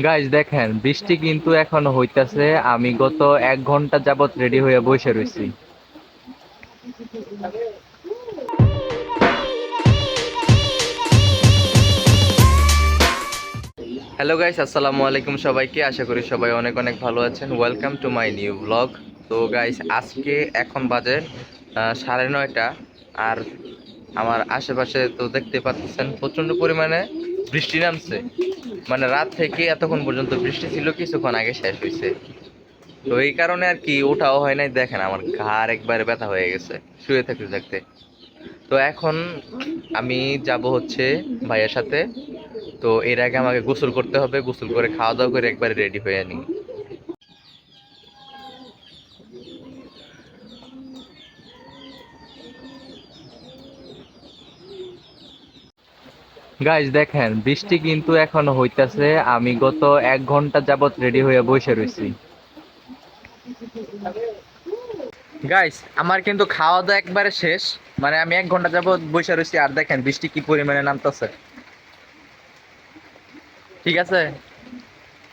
Guys দেখেন, বৃষ্টি কিন্তু এখনও হইতাছে। আমি গত এক ঘণ্টা যাবত রেডি হয়ে বসে রয়েছি হ্যালো গাইস আসসালামু আলাইকুম সবাইকে। আশা করি সবাই অনেক অনেক ভালো আছেন। Welcome to my new blog তো গাইস আজকে এখন বাজে সাড়ে নয়টা। আর আমার আশেপাশে তো দেখতে পাচ্ছেন প্রচণ্ড পরিমাণে বৃষ্টি নামছে। মানে রাত থেকে এতক্ষণ পর্যন্ত বৃষ্টি ছিল, কিছুক্ষণ আগে শেষ হয়েছে। তো এই কারণে আর কি ওঠাও হয় নাই। দেখেন আমার ঘাড় একবারে ব্যথা হয়ে গেছে, শুয়ে থাকতে থাকতে। তো এখন আমি যাব হচ্ছে ভাইয়ের সাথে। তো এর আগে আমাকে গোসল করতে হবে, গোসল করে খাওয়া দাওয়া করে একবারে রেডি হয়ে নিই। গাইজ দেখেন, বৃষ্টি কিন্তু এখনও হইতাছে। আমি গত এক ঘণ্টা যাবত রেডি হয়ে বসে রইছি। গাইস আমার কিন্তু খাওয়া দাওয়া একবারে শেষ। মানে আমি এক ঘণ্টা যাবত বসে রইছি আর দেখেন, বৃষ্টি কি পরিমাণে নামতেছে। ঠিক আছে?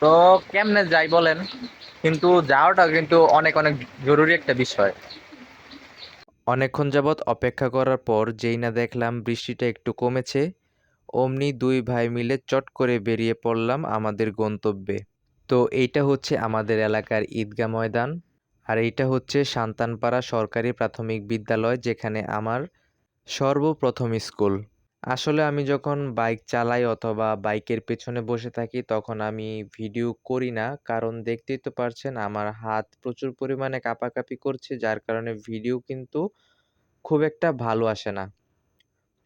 তো কেমনে যাই বলেন? কিন্তু যাওয়াটা কিন্তু অনেক অনেক জরুরি একটা বিষয়। অনেকক্ষণ যাবৎ অপেক্ষা করার পর যেই না দেখলাম বৃষ্টিটা একটু কমেছে অমনি দুই ভাই মিলে চট করে বেরিয়ে পড়লাম আমাদের গন্তব্যে। তো এইটা হচ্ছে আমাদের এলাকার ঈদগাহ ময়দান আর এইটা হচ্ছে সান্তানপাড়া সরকারি প্রাথমিক বিদ্যালয় যেখানে আমার সর্বপ্রথম স্কুল। আসলে আমি যখন বাইক চালাই অথবা বাইকের পেছনে বসে থাকি তখন আমি ভিডিও করি না, কারণ দেখতেই তো পারছেন আমার হাত প্রচুর পরিমাণে কাঁপাকাঁপি করছে, যার কারণে ভিডিও কিন্তু খুব একটা ভালো আসে না।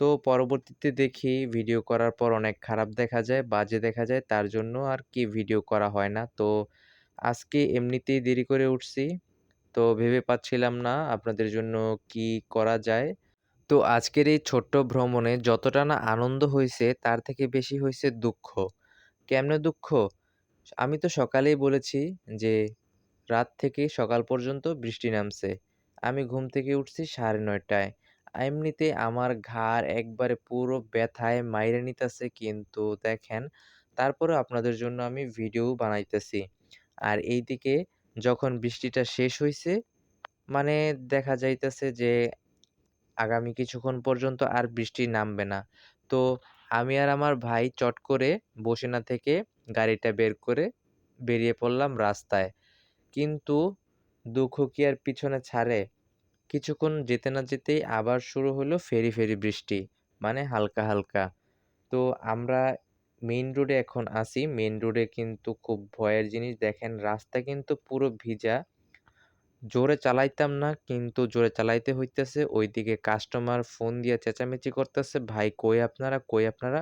তো পরবর্তীতে দেখি ভিডিও করার পর অনেক খারাপ দেখা যায়, বাজে দেখা যায়। তার জন্য আর কি ভিডিও করা হয় না। তো আজকে এমনিতেই দেরি করে উঠছি। তো ভেবে পাচ্ছিলাম না আপনাদের জন্য কি করা যায়। তো আজকের এই ছোট্ট ভ্রমণে যতটা না আনন্দ হয়েছে তার থেকে বেশি হয়েছে দুঃখ। কেমনে দুঃখ? আমি তো সকালেই বলেছি যে, রাত থেকে সকাল পর্যন্ত বৃষ্টি নামছে। আমি ঘুম থেকে উঠছি সাড়ে নয়টায়। এমনিতে আমার ঘাড় একবারে পুরো ব্যথায় মাইরে নিতেছে কিন্তু দেখেন তারপরে আপনাদের জন্য আমি ভিডিও বানাইতেছি। আর এইদিকে যখন বৃষ্টিটা শেষ হয়েছে মানে দেখা যাইতেছে যে আগামী কিছুক্ষণ পর্যন্ত আর বৃষ্টি নামবে না। তো আমি আর আমার ভাই চট করে বসে না থেকে গাড়িটা বের করে বেরিয়ে পড়লাম রাস্তায়। কিন্তু দুঃখ কি আর পিছনে ছাড়ে? কিছুক্ষণ যেতে না যেতেই আবার শুরু হলো ফেরি ফেরি বৃষ্টি মানে হালকা হালকা। তো আমরা মেইন রোডে এখন আসি মেইন রোডে কিন্তু খুব ভয়ের জিনিস। দেখেন, রাস্তা কিন্তু পুরো ভিজা। জোরে চালাইতাম না, কিন্তু জোরে চালাইতে হইতেছে। ওইদিকে কাস্টমার ফোন দিয়ে চেঁচামেচি করতেছে, ভাই, কই আপনারা? কই আপনারা?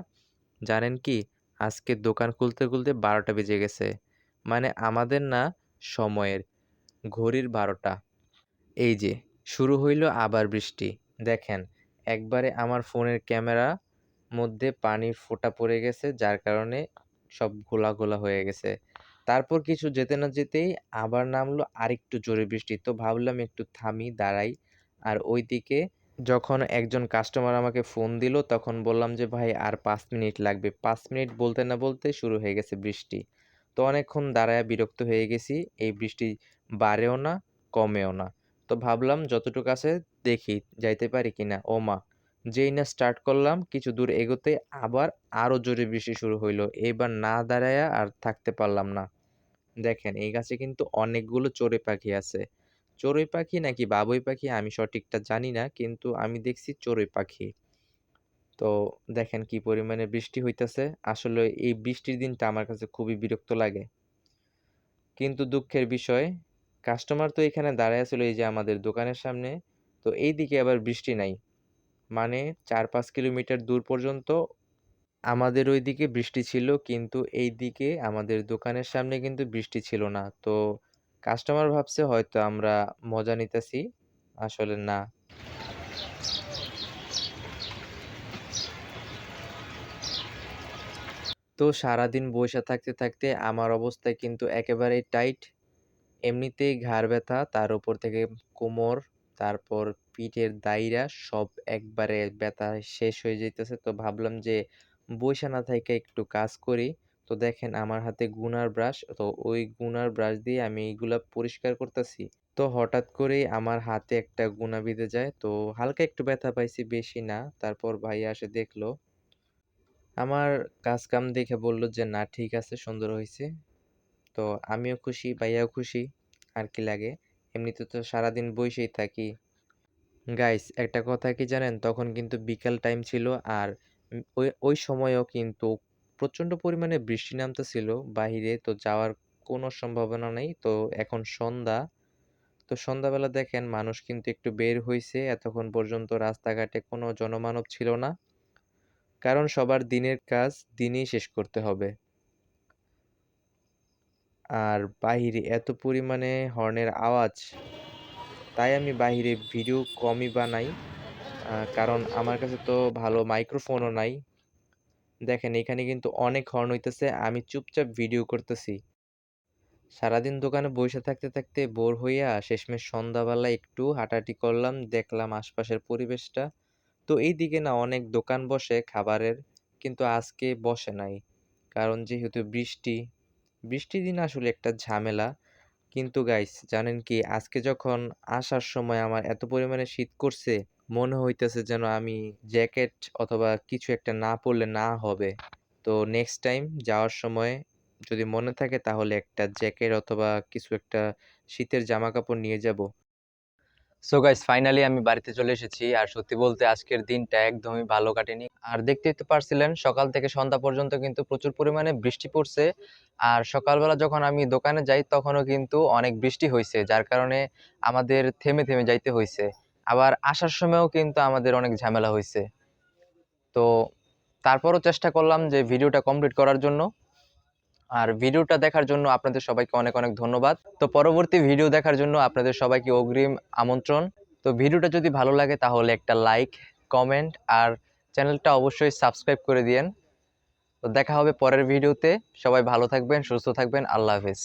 জানেন কি, আজকে দোকান খুলতে খুলতে বারোটা বেজে গেছে। মানে আমাদের না, সময়ের, ঘড়ির বারোটা। এই যে শুরু হইল আবার বৃষ্টি। দেখেন, একবারে আমার ফোনের ক্যামেরা মধ্যে পানির ফোঁটা পড়ে গেছে, যার কারণে সব ঘোলা ঘোলা হয়ে গেছে। তারপর কিছু যেতে না যেতেই আবার নামলো আরেকটু জোরে বৃষ্টি। তো ভাবলাম একটু থামি, দাঁড়াই। আর ওইদিকে যখন একজন কাস্টমার আমাকে ফোন দিল, তখন বললাম যে, ভাই, আর পাঁচ মিনিট লাগবে। পাঁচ মিনিট বলতে না বলতে শুরু হয়ে গেছে বৃষ্টি। তো অনেকক্ষণ দাঁড়ায় বিরক্ত হয়ে গেছি। এই বৃষ্টি বাড়েও না, কমেও না। তো ভাবলাম যতটুকু আছে দেখি, যাইতে পারি কিনা। ও মা, যেই না স্টার্ট করলাম, কিছু দূর এগোতে আবার আরও জোরে বৃষ্টি শুরু হইল। এবার না দাঁড়ায়া আর থাকতে পারলাম না। দেখেন, এই গাছে কিন্তু অনেকগুলো চড়ুই পাখি আছে। চড়ুই পাখি নাকি বাবুই পাখি আমি সঠিকটা জানি না, কিন্তু আমি দেখছি চড়ুই পাখি। তো দেখেন কি পরিমাণে বৃষ্টি হইতেছে। আসলে এই বৃষ্টির দিনটা আমার কাছে খুবই বিরক্ত লাগে। কিন্তু দুঃখের বিষয় কাস্টমার তো এখানে দাঁড়ায় ছিল এই যে আমাদের দোকানের সামনে। তো এই দিকে আবার বৃষ্টি নাই। মানে চার পাঁচ কিলোমিটার দূর পর্যন্ত আমাদের ওই দিকে বৃষ্টি ছিল, কিন্তু এই দিকে আমাদের দোকানের সামনে কিন্তু বৃষ্টি ছিল না। তো কাস্টমার ভাবছে হয়তো আমরা মজা নিতেছি, আসলে না। তো সারাদিন বসে থাকতে থাকতে আমার অবস্থা কিন্তু একেবারেই টাইট এমনিতেই ঘাড় ব্যথা, তার উপর থেকে কোমর, তারপর পিঠের দাইরা সব একবারে ব্যথা শেষ হয়ে যাইতেছে। তো ভাবলাম যে বইসা না থাইকা একটু কাজ করি। তো দেখেন আমার হাতে গুনার ব্রাশ, তো ওই গুনার ব্রাশ দিয়ে আমি এইগুলা পরিষ্কার করতেছি। তো হঠাৎ করেই আমার হাতে একটা গুণা বিঁধে যায়। তো হালকা একটু ব্যথা পাইছি, বেশি না। তারপর ভাইয়া এসে দেখল। আমার কাজ কাম দেখে বলল যে, না, ঠিক আছে, সুন্দর হয়েছে তো আমিও খুশি, ভাইয়াও খুশি, আর কি লাগে। এমনিতে তো সারাদিন বসেই থাকি। গাইস একটা কথা কি জানেন? তখন কিন্তু বিকাল টাইম ছিল আর ওই ওই সময়ও কিন্তু প্রচণ্ড পরিমাণে বৃষ্টি নামতেছিল বাহিরে, তো যাওয়ার কোনো সম্ভাবনা নেই। তো এখন সন্ধ্যা, তো সন্ধ্যাবেলা দেখেন মানুষ কিন্তু একটু বের হয়েছে এতক্ষণ পর্যন্ত রাস্তাঘাটে কোনো জনমানব ছিল না। কারণ সবার দিনের কাজ দিনেই শেষ করতে হবে। আর বাহিরে এত পরিমাণে হর্নের আওয়াজ। তাই আমি বাহিরে ভিডিও কমই বানাই। কারণ আমার কাছে তো ভালো মাইক্রোফোনও নাই। দেখেন, এখানে কিন্তু অনেক হর্ন হইতেছে, আমি চুপচাপ ভিডিও করতেছি। সারাদিন দোকানে বসে থাকতে থাকতে বোর হইয়া শেষমেশ সন্ধ্যাবেলা একটু হাঁটাহাঁটি করলাম, দেখলাম আশপাশের পরিবেশটা। তো এই দিকে না, অনেক দোকান বসে খাবারের, কিন্তু আজকে বসে নাই। কারণ যেহেতু বৃষ্টি বৃষ্টির দিন আসলে একটা ঝামেলা। কিন্তু গাইস জানেন কি? আজকে যখন আসার সময় আমার এত পরিমাণে শীত করছে, মনে হইতেছে যেন আমি জ্যাকেট অথবা কিছু একটা না পরলে না হবে। তো নেক্সট টাইম যাওয়ার সময় যদি মনে থাকে তাহলে একটা জ্যাকেট অথবা কিছু একটা শীতের জামা কাপড় নিয়ে যাব। সো গাইস ফাইনালি আমি বাড়িতে চলে এসেছি আর সত্যি বলতে আজকের দিনটা একদমই ভালো কাটেনি। আর দেখতেই তো পারছিলেন, সকাল থেকে সন্ধ্যা পর্যন্ত কিন্তু প্রচুর পরিমাণে বৃষ্টি পড়ছে। আর সকালবেলা যখন আমি দোকানে যাই, তখনও কিন্তু অনেক বৃষ্টি হয়েছে যার কারণে আমাদের থেমে থেমে যাইতে হয়েছে আবার আসার সময়ও কিন্তু আমাদের অনেক ঝামেলা হয়েছে তো তারপরও চেষ্টা করলাম যে ভিডিওটা কমপ্লিট করার জন্য। আর ভিডিওটা দেখার জন্য আপনাদের সবাইকে অনেক অনেক ধন্যবাদ। তো পরবর্তী ভিডিও দেখার জন্য আপনাদের সবাইকে অগ্রিম আমন্ত্রণ। তো ভিডিওটা যদি ভালো লাগে তাহলে একটা লাইক, কমেন্ট আর চ্যানেলটা অবশ্যই সাবস্ক্রাইব করে দিয়েন। তো দেখা হবে পরের ভিডিওতে। সবাই ভালো থাকবেন, সুস্থ থাকবেন। আল্লাহ হাফেজ।